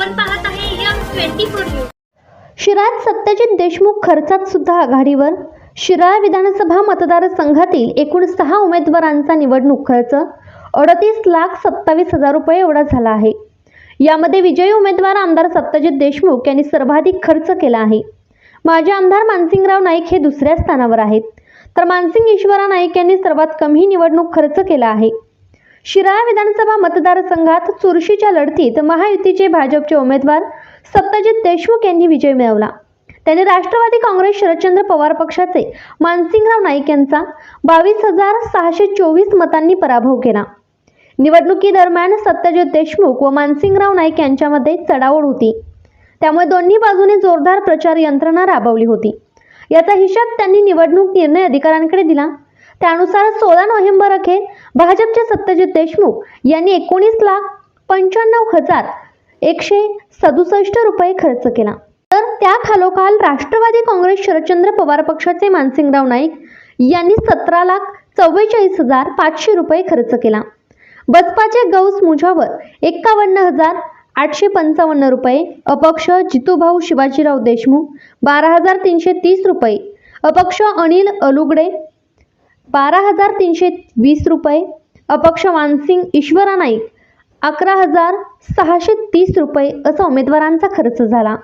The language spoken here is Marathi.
आपण पाहत आहे M twenty four news. Satyajit Deshmukh खर्चात सुद्धा आघाडीवर. शिराळा विधानसभा मतदारसंघातील एकूण सहा उमेदवारांचा निवडणूक खर्च अडतीस लाख सत्तावीस हजार रुपये एवढा झाला आहे. यामध्ये विजयी उमेदवार आमदार सत्यजित देशमुख यांनी सर्वाधिक खर्च केला आहे. माजी आमदार मानसिंगराव नाईक हे दुसऱ्या स्थानावर आहेत. तर मानसिंग ईश्वरा नाईक यांनी सर्वात कमी निवडणूक खर्च केला आहे. शिराळा विधानसभा मतदारसंघात चुरशीच्या लढतीत महायुतीचे भाजपचे उमेदवार सत्यजित देशमुख यांनी विजय मिळवला. त्यांनी राष्ट्रवादी काँग्रेस शरदचंद्र पवार पक्षाचे मानसिंगराव नाईक यांचा बावीस हजार सहाशे चोवीस मतांनी पराभव केला. निवडणुकीदरम्यान सत्यजित देशमुख व मानसिंगराव नाईक यांच्यामध्ये चढाओढ होती. त्यामुळे दोन्ही बाजूने जोरदार प्रचार यंत्रणा राबवली होती. याचा हिशोब त्यांनी निवडणूक निर्णय अधिकाऱ्यांकडे दिला. त्यानुसार सोळा नोव्हेंबर अखेर भाजपचे सत्यजित देशमुख यांनी एकोणीस लाख पंच्याण्णव हजार एकशे सदुसष्ट रुपये खर्च केला. तर त्या खालोखाल राष्ट्रवादी काँग्रेस शरदचंद्र पवार पक्षाचे मानसिंगराव नाईक यांनी सतरा लाख चव्वेचाळीस हजार पाचशे रुपये खर्च केला. बसपाचे गौस मुझावर एक्कावन्न हजार आठशे पंचावन्न रुपये अपक्ष जितूभाऊ शिवाजीराव देशमुख बारा हजार तीनशे तीस रुपये अपक्ष अनिल अलुगडे बारा हजार तीनशे वीस रुपये अपक्ष मानसिंग ईश्वरा नाईक अकरा हजार सहाशे तीस रुपये असा उमेदवारांचा खर्च झाला.